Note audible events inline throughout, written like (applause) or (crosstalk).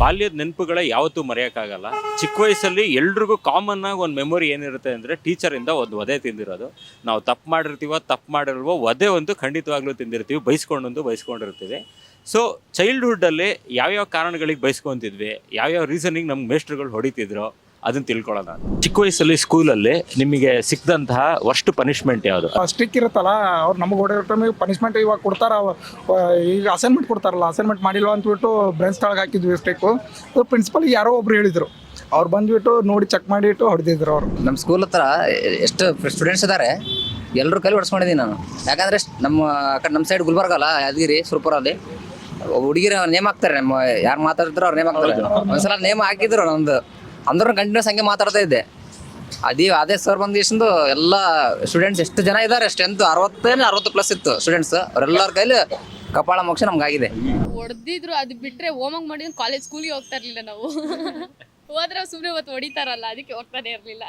ಬಾಲ್ಯದ ನೆನಪುಗಳ ಯಾವತ್ತೂ ಮರೆಯೋಕ್ಕಾಗಲ್ಲ. ಚಿಕ್ಕ ವಯಸ್ಸಲ್ಲಿ ಎಲ್ರಿಗೂ ಕಾಮನ್ ಆಗಿ ಒಂದು ಮೆಮೊರಿ ಏನಿರುತ್ತೆ ಅಂದರೆ ಟೀಚರಿಂದ ಒಂದು ವಧೆ ತಿಂದಿರೋದು. ನಾವು ತಪ್ಪು ಮಾಡಿರ್ತೀವೋ, ತಪ್ಪು ಮಾಡಿಲ್ವೋ ವಧೆ ಒಂದು ಖಂಡಿತವಾಗ್ಲೂ ತಿಂದಿರ್ತೀವಿ ಬೈಸ್ಕೊಂಡೊಂದು ಬೈಸ್ಕೊಂಡಿರ್ತೀವಿ. ಸೊ ಚೈಲ್ಡ್ಹುಡ್ಡಲ್ಲಿ ಯಾವ್ಯಾವ ಕಾರಣಗಳಿಗೆ ಬೈಸ್ಕೊತಿದ್ವಿ, ಯಾವ್ಯಾವ ರೀಸನಿಗೆ ನಮ್ಗೆ ಮೇಸ್ಟ್ರುಗಳು ಹೊಡಿತಿದ್ರು ಅದನ್ನ ತಿಳ್ಕೊಳ್ಳೋಣ. ಚಿಕ್ಕ ವಯಸ್ಸಲ್ಲಿ ಸ್ಕೂಲಲ್ಲಿ ನಿಮಗೆ ಸಿಕ್ಕಿದಂತಹ ವರ್ಸ್ಟ್ ಪನಿಷ್ಮೆಂಟ್ ಯಾವುದು? ಸ್ಟಿಕ್ ಇರುತ್ತಲ್ಲ ಅವ್ರು ನಮಗೆ ಹೊಡೆಯೋ ಟೈಮಿಗೆ ಪನಿಷ್ಮೆಂಟ್ ಇವಾಗ ಕೊಡ್ತಾರ ಅವ- ಈಗ ಅಸೈನ್ಮೆಂಟ್ ಕೊಡ್ತಾರಲ್ಲ ಅಸೈನ್ಮೆಂಟ್ ಮಾಡಿಲ್ವ ಅಂತಬಿಟ್ಟು ಬ್ರೆಂಚ್ ತಳಗೆ ಹಾಕಿದ್ವಿ ಸ್ಟಿಕ್ಕು ಪ್ರಿನ್ಸಿಪಲ್ ಯಾರೋ ಒಬ್ರು ಹೇಳಿದ್ರು. ಅವ್ರು ಬಂದ್ಬಿಟ್ಟು ನೋಡಿ ಚೆಕ್ ಮಾಡಿಟ್ಟು ಹೊಡೆದಿದ್ರು ಅವರು. ನಮ್ಮ ಸ್ಕೂಲ್ ಹತ್ರ ಎಷ್ಟು ಸ್ಟೂಡೆಂಟ್ಸ್ ಇದ್ದಾರೆ ಎಲ್ಲರೂ ಕೈಲಿ ಹೊಡ್ಸ್ಕೊಂಡಿದ್ದೀನಿ ನಾನು. ಯಾಕಂದರೆ ನಮ್ಮ ಆ ಕಡೆ ನಮ್ಮ ಸೈಡ್ ಗುಲ್ಬರ್ಗ ಅಲ್ಲ ಯಾದಗಿರಿ ಸುರ್ಪುರಲ್ಲಿ. ಹುಡುಗಿರ ನೇಮ್ ಹಾಕ್ತಾರೆ ನಮ್ಮ ಯಾರು ಮಾತಾಡ್ತಾರೋ ಅವ್ರು ನೇಮ್ ಹಾಕ್ತಾರೆ. ಒಂದ್ಸಲ ನೇಮ್ ಹಾಕಿದ್ರು ನಂದು ಅಂದ್ರೂ ಕಂಟಿನ್ಯೂಸ್ ಹಂಗೆ ಮಾತಾಡ್ತಾ ಇದ್ದೆ. ಅದೇ ಅದೇ ಸರ್ ಬಂದ ಇಷ್ಟಂದು ಎಲ್ಲ ಸ್ಟೂಡೆಂಟ್ಸ್ ಎಷ್ಟು ಜನ ಇದ್ದಾರೆ ಸ್ಟ್ರೆಂತ್ ಅರವತ್ತೇನು ಅರವತ್ತು ಪ್ಲಸ್ ಇತ್ತು ಸ್ಟೂಡೆಂಟ್ಸ್ ಅವರೆಲ್ಲರ ಕೈಲಿ ಕಪಾಳ ಮೋಕ್ಷ ನಮ್ಗಾಗಿದೆ. ಹೊಡೆದಿದ್ರು ಅದು ಬಿಟ್ರೆ ಹೋಮಂಗ್ ಮಾಡಿ ಕಾಲೇಜ್ ಸ್ಕೂಲಿಗೆ ಹೋಗ್ತಾ ಇರ್ಲಿಲ್ಲ ನಾವು. ಹೋದ್ರೆ ಸುಮ್ಮನೆ ಇವತ್ತು ಹೊಡಿತಾರಲ್ಲ ಅದಕ್ಕೆ ಹೋಗ್ತಾನೆ ಇರ್ಲಿಲ್ಲ.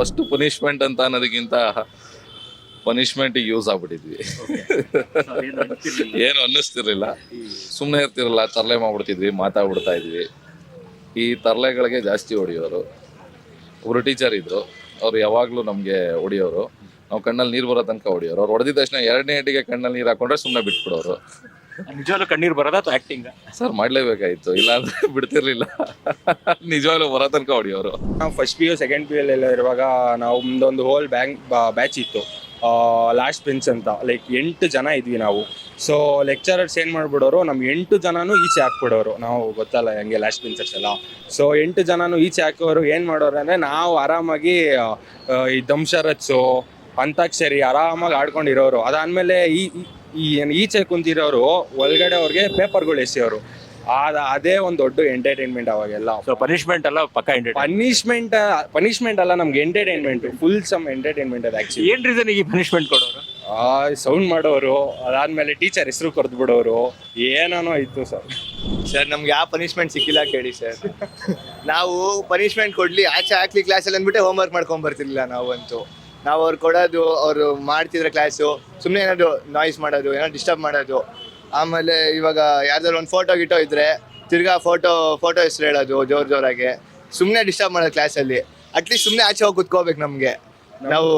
ಫಸ್ಟ್ ಪನಿಷ್ಮೆಂಟ್ ಅಂತ ಅನ್ನೋದಕ್ಕಿಂತ ಪನಿಷ್ಮೆಂಟ್ ಯೂಸ್ ಆಗ್ಬಿಟ್ಟಿದ್ವಿ. (laughs) ಏನು ಅನ್ನಿಸ್ತಿರ್ಲಿಲ್ಲ. ಸುಮ್ಮನೆ ಇರ್ತಿರಲ್ಲ ತರಲೆ ಮಾಡ್ಬಿಡ್ತಿದ್ವಿ ಮಾತಾಡ್ಬಿಡ್ತಾ ಇದ್ವಿ. ಈ ತರಲೆಗಳಿಗೆ ಜಾಸ್ತಿ ಹೊಡೆಯೋರು. ಒಬ್ಬರು ಟೀಚರ್ ಇದ್ರು ಅವ್ರು ಯಾವಾಗಲೂ ನಮಗೆ ಹೊಡೆಯೋರು. ನಾವು ಕಣ್ಣಲ್ಲಿ ನೀರು ಬರೋ ತನಕ ಹೊಡೆಯೋರು. ಅವ್ರು ಹೊಡೆದಿದ ತಕ್ಷಣ ಎರಡನೇ ಏಟಿಗೆ ಕಣ್ಣಲ್ಲಿ ನೀರು ಹಾಕೊಂಡ್ರೆ ಸುಮ್ಮನೆ ಬಿಟ್ಬಿಡೋರು. ನಿಜವಾಗ್ಲೂ ಕಣ್ಣೀರು ಬರೋದಾ ಅಥವಾ ಆ್ಯಕ್ಟಿಂಗ್ ಸರ್ ಇಲ್ಲ ಇಲ್ಲಾಂದ್ರೆ ಬಿಡ್ತಿರ್ಲಿಲ್ಲ. ನಿಜವಾಗ್ಲೂ ಬರೋ ತನಕ ಹೊಡೆಯೋರು. ನಾವು first P U second P U ಎಲ್ಲ ಇರುವಾಗ ನಾವು ಒಂದು ಹೋಲ್ ಬ್ಯಾಂಕ್ ಬ್ಯಾಚ್ ಇತ್ತು. ಲಾಸ್ಟ್ ಬೆಂಚ್ ಅಂತ ಲೈಕ್ ಎಂಟು ಜನ ಇದ್ವಿ ನಾವು. ಸೊ ಲೆಕ್ಚರರ್ಸ್ ಏನು ಮಾಡ್ಬಿಡೋರು ನಮ್ಮ ಎಂಟು ಜನನೂ ಈಚೆ ಹಾಕ್ಬಿಡೋರು. ನಾವು ಗೊತ್ತಲ್ಲ ಹೆಂಗೆ ಲಾಸ್ಟ್ ಬೆಂಚರ್ಸ್ ಎಲ್ಲ. ಸೊ ಎಂಟು ಜನನೂ ಈಚೆ ಹಾಕೋರು ಏನು ಮಾಡೋರು ಅಂದರೆ, ನಾವು ಆರಾಮಾಗಿ ಈ ದಂಶರತ್ಸು ಅಂತಾಕ್ಷರಿ ಆರಾಮಾಗಿ ಆಡ್ಕೊಂಡಿರೋರು. ಅದಾದಮೇಲೆ ಈ ಈಚೆ ಕುಂತಿರೋರು, ಒಳಗಡೆ ಅವ್ರಿಗೆ ಪೇಪರ್ಗಳು ಎಸೆಯೋರು. ಆದ ಅದೇ ಒಂದು ದೊಡ್ಡ ಎಂಟರ್ಟೈನ್ಮೆಂಟ್ ಅವಾಗೆಲ್ಲ. ಸೊ ಪನಿಷ್ಮೆಂಟ್ ಎಲ್ಲ ಪಕ್ಕ ಇಂಡಿಯನ್ ಪನಿಷ್ಮೆಂಟ್ ಪನಿಷ್ಮೆಂಟ್ ಅಲ್ಲ ನಮ್ಗೆ ಎಂಟರ್ಟೈನ್ಮೆಂಟ್ ಫುಲ್ ಸಮ್ ಎಂಟರ್ಟೈನ್ಮೆಂಟ್ ಅದು ಆಕ್ಚುಲಿ ಏನ್ ರೀಸನ್ ಈ ಪನಿಷ್ಮೆಂಟ್ ಕೊಡೋರು? ಸೌಂಡ್ ಮಾಡೋರು ಅದಾದ್ಮೇಲೆ ಟೀಚರ್ ಹೆಸರು ಕರೆದು ಬಿಡೋರು ಏನೇನೋ ಇತ್ತು ಸರ್ ಸರ್ ನಮ್ಗೆ ಯಾವ ಪನಿಷ್ಮೆಂಟ್ ಸಿಕ್ಕಿಲ್ಲ ಕೇಳಿ ಸರ್ ನಾವು ಪನಿಷ್ಮೆಂಟ್ ಕೊಡ್ಲಿ ಆಚೆ ಹಾಕ್ಲಿ ಕ್ಲಾಸಲ್ಲಿ ಅಂದ್ಬಿಟ್ಟು ಹೋಮ್ವರ್ಕ್ ಮಾಡ್ಕೊಂಡ್ ಬರ್ತಿರ್ಲಿಲ್ಲ ನಾವು ಅಂತೂ ನಾವು ಅವ್ರು ಕೊಡೋದು ಅವರು ಮಾಡ್ತಿದ್ರೆ ಕ್ಲಾಸು ಸುಮ್ಮನೆ ಏನಾದ್ರು ನಾಯ್ಸ್ ಮಾಡೋದು ಏನೋ ಡಿಸ್ಟರ್ಬ್ ಮಾಡೋದು. ಆಮೇಲೆ ಇವಾಗ ಯಾರ್ದಾದ್ರು ಒಂದು ಫೋಟೋ ಗಿಟೋ ಇದ್ರೆ ತಿರ್ಗಾ ಫೋಟೋ ಫೋಟೋ ಹೆಸರು ಹೇಳೋದು ಜೋರ್ ಜೋರಾಗಿ. ಸುಮ್ಮನೆ ಡಿಸ್ಟರ್ಬ್ ಮಾಡೋದು ಕ್ಲಾಸಲ್ಲಿ ಅಟ್ಲೀಸ್ಟ್ ಸುಮ್ಮನೆ ಆಚೆ ಹೋಗಿ ಕುತ್ಕೋಬೇಕು ನಮಗೆ. ನಾವು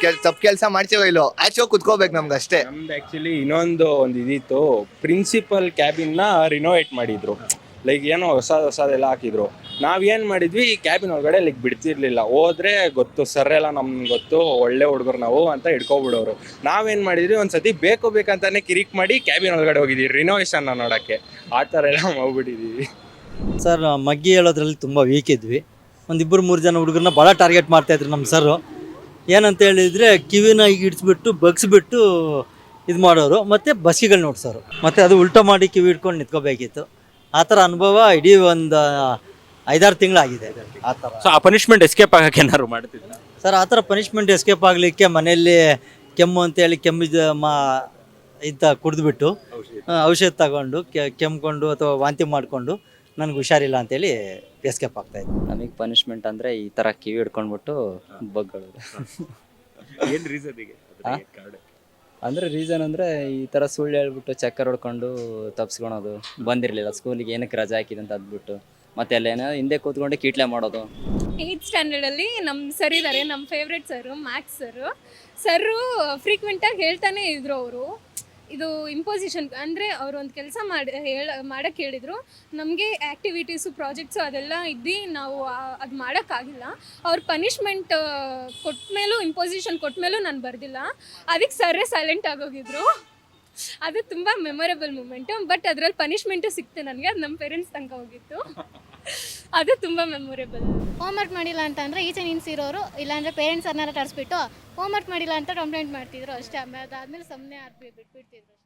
ಕೆಲ್ ತಪ್ಪು ಕೆಲಸ ಮಾಡ್ತೀವೋ ಇಲ್ಲೋ ಆಚೆ ಹೋಗಿ ಕುತ್ಕೋಬೇಕು ನಮ್ಗೆ ಅಷ್ಟೇ. ನಮ್ದು ಆಕ್ಚುಲಿ ಇನ್ನೊಂದು ಒಂದು ಇದಿತ್ತು. ಪ್ರಿನ್ಸಿಪಲ್ ಕ್ಯಾಬಿನ್ನ ರಿನೋವೇಟ್ ಮಾಡಿದ್ರು. ಲೈಕ್ ಏನೋ ಹೊಸ ಹೊಸದೆಲ್ಲ ಹಾಕಿದ್ರು. ನಾವೇನು ಮಾಡಿದ್ವಿ, ಈ ಕ್ಯಾಬಿನ್ ಒಳಗಡೆ ಲೈಕ್ ಬಿಡ್ತಿರ್ಲಿಲ್ಲ. ಹೋದ್ರೆ ಗೊತ್ತು ಸರ್ ಎಲ್ಲ ನಮ್ಗೆ ಗೊತ್ತು, ಒಳ್ಳೆ ಹುಡುಗರು ನಾವು ಅಂತ ಇಟ್ಕೊಬಿಡೋರು ನಾವೇನು ಮಾಡಿದ್ವಿ, ಒಂದ್ಸತಿ ಬೇಕು ಬೇಕಂತಾನೆ ಕಿರಿಕ್ ಮಾಡಿ ಕ್ಯಾಬಿನ್ ಒಳಗಡೆ ಹೋಗಿದ್ವಿ. ರಿನೋವೇಷನ್ನ ನೋಡೋಕ್ಕೆ. ಆ ಥರ ಎಲ್ಲ ಹೋಗ್ಬಿಟ್ಟಿದ್ದೀವಿ ಸರ್ ಮಗ್ಗಿ ಹೇಳೋದ್ರಲ್ಲಿ ತುಂಬ ವೀಕ್ ಇದ್ವಿ. ಒಂದಿಬ್ಬರು ಮೂರು ಜನ ಹುಡುಗರನ್ನ ಭಾಳ ಟಾರ್ಗೆಟ್ ಮಾಡ್ತಾಯಿದ್ರು ನಮ್ಮ ಸರು ಏನಂತ ಹೇಳಿದರೆ ಕಿವಿನ ಈಗ ಇಡ್ಸ್ಬಿಟ್ಟು ಬಗ್ಸ್ಬಿಟ್ಟು ಇದು ಮಾಡೋರು. ಮತ್ತು ಬಸ್ಸಿಗಳು ನೋಡ್ಸೋರು ಮತ್ತು ಅದು ಉಲ್ಟಾ ಮಾಡಿ ಕಿವಿ ಹಿಡ್ಕೊಂಡು ನಿಂತ್ಕೋಬೇಕಿತ್ತು. ಆ ಥರ ಅನುಭವ ಇಡೀ ಒಂದು ಐದಾರು ತಿಂಗಳಾಗಿದೆ. ಆ ಥರ ಸೊ ಆ ಪನಿಷ್ಮೆಂಟ್ ಎಸ್ಕೇಪ್ ಆಗಕ್ಕೆ ಏನಾದ್ರು ಮಾಡ್ತಿದ್ದೀನಿ ಸರ್ ಆ ಥರ ಪನಿಷ್ಮೆಂಟ್ ಎಸ್ಕೇಪ್ ಆಗಲಿಕ್ಕೆ ಮನೆಯಲ್ಲಿ ಕೆಮ್ಮು ಅಂತೇಳಿ ಕೆಮ್ಮಿದ ಮಾ ಇಂಥ ಕುಡಿದ್ಬಿಟ್ಟು ಔಷಧ. ತಗೊಂಡು ಕೆ ಕೆಮ್ಕೊಂಡು ಅಥವಾ ವಾಂತಿ ಮಾಡಿಕೊಂಡು ನನಗೆ ಹುಷಾರಿಲ್ಲ ಅಂತೇಳಿ ಎಸ್ಕೇಪ್ ಆಗ್ತಾ ಇತ್ತು ನಮಗೆ ಪನಿಷ್ಮೆಂಟ್ ಅಂದರೆ ಈ ಥರ ಕಿವಿ ಹಿಡ್ಕೊಂಡ್ಬಿಟ್ಟು ಬಗ್ಗಳು ಏನ್ ರೀಸನ್ ಆ? ಅಂದರೆ ರೀಸನ್ ಅಂದರೆ ಈ ಥರ ಸುಳ್ಳು ಹೇಳ್ಬಿಟ್ಟು ಚಕ್ಕರ್ ಹೊಡ್ಕೊಂಡು ತಪ್ಸ್ಕೊಳೋದು ಬಂದಿರಲಿಲ್ಲ. ಸ್ಕೂಲಿಗೆ ಏನಕ್ಕೆ ರಜೆ ಹಾಕಿದೆ ಅಂತ ಅದ್ಬಿಟ್ಟು. ಮತ್ತೆ ಅಲ್ಲೇನೋ ಹಿಂದೆ ಕೂತ್ಕೊಂಡು ಕೀಟ್ಲೆ ಮಾಡೋದು. ಏಯ್ತ್ ಸ್ಟ್ಯಾಂಡರ್ಡಲ್ಲಿ ನಮ್ಮ ಸರ್ ಇದ್ದಾರೆ ನಮ್ಮ ಫೇವ್ರೆಟ್ ಸರು ಮ್ಯಾಥ್ಸ್ ಸರು ಸರು ಫ್ರೀಕ್ವೆಂಟಾಗಿ ಹೇಳ್ತಾನೆ ಇದ್ರು ಅವರು. ಇದು ಇಂಪೋಸಿಷನ್ ಅಂದರೆ ಅವರು ಒಂದು ಕೆಲಸ ಮಾಡಿ, ಹೇಳ ಮಾಡೋಕ್ಕೆ ಹೇಳಿದರು. ನಮಗೆ ಆ್ಯಕ್ಟಿವಿಟೀಸು ಪ್ರಾಜೆಕ್ಟ್ಸು ಅದೆಲ್ಲ ಇದ್ದು ನಾವು ಅದು ಮಾಡೋಕ್ಕಾಗಿಲ್ಲ. ಅವ್ರ ಪನಿಷ್ಮೆಂಟ್ ಕೊಟ್ಮೇಲೂ ಇಂಪೋಸಿಷನ್ ಕೊಟ್ಮೇಲೂ ನಾನು ಬರೆದಿಲ್ಲ. ಅದಕ್ಕೆ ಸರ್ರೇ ಸೈಲೆಂಟ್ ಆಗೋಗಿದ್ರು. ಅದು ತುಂಬ ಮೆಮೊರೇಬಲ್ ಮೂಮೆಂಟು ಬಟ್ ಅದರಲ್ಲಿ ಪನಿಷ್ಮೆಂಟು ಸಿಕ್ತು ನನಗೆ. ಅದು ನಮ್ಮ ಪೇರೆಂಟ್ಸ್ ತನಕ ಹೋಗಿತ್ತು. ಅದು ತುಂಬ ಮೆಮೊರೇಬಲ್ ಹೋಮ್ವರ್ಕ್ ಮಾಡಿಲ್ಲ ಅಂತ ಅಂದರೆ ಈಚೆ ನಿನ್ಸಿರೋರು ಇಲ್ಲಾಂದರೆ ಪೇರೆಂಟ್ಸ್ ಅನ್ನಾರ ತರಿಸ್ಬಿಟ್ಟು ಹೋಮ್ವರ್ಕ್ ಮಾಡಿಲ್ಲ ಅಂತ ಕಂಪ್ಲೇಂಟ್ ಮಾಡ್ತಿದ್ರು. ಅಷ್ಟೇ, ಆಮೇಲೆ ಅದಾದ್ಮೇಲೆ ಸುಮ್ಮನೆ ಅದು ಬಿಟ್ಬಿಡ್ತಿದ್ರು.